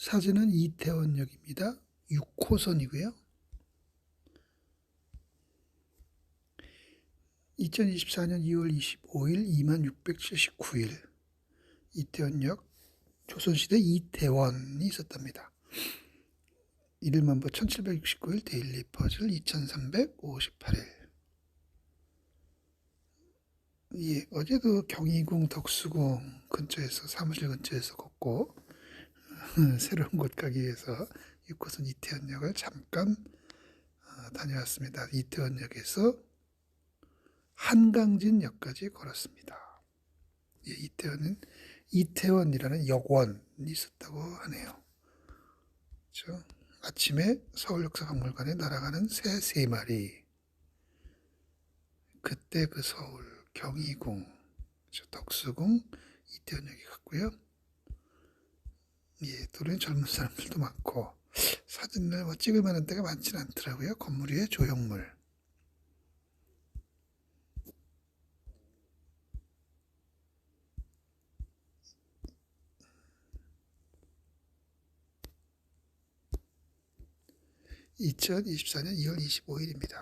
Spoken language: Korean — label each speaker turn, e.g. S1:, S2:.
S1: 사진은 이태원역입니다. 6호선이고요. 2024년 2월 25일 2679일 이태원역 조선시대 이태원이 있었답니다. 1일만보 1769일 데일리 퍼즐 2358일 예, 어제도 경희궁 덕수궁 근처에서 사무실 근처에서 걷고 새로운 곳 가기 위해서 6호선 이태원역을 잠깐 어, 다녀왔습니다. 이태원역에서 한강진역까지 걸었습니다. 예, 이태원은 이태원이라는 역원이 있었다고 하네요. 그렇죠? 아침에 서울역사박물관에 날아가는 새 세 마리. 그때 그 서울 경희궁, 그렇죠? 덕수궁, 이태원역에 갔고요. 예, 도로에 젊은 사람들도 많고 사진을 뭐 찍을 만한 데가 많지는 않더라고요. 건물 위에 조형물. (2024년 2월 25일입니다)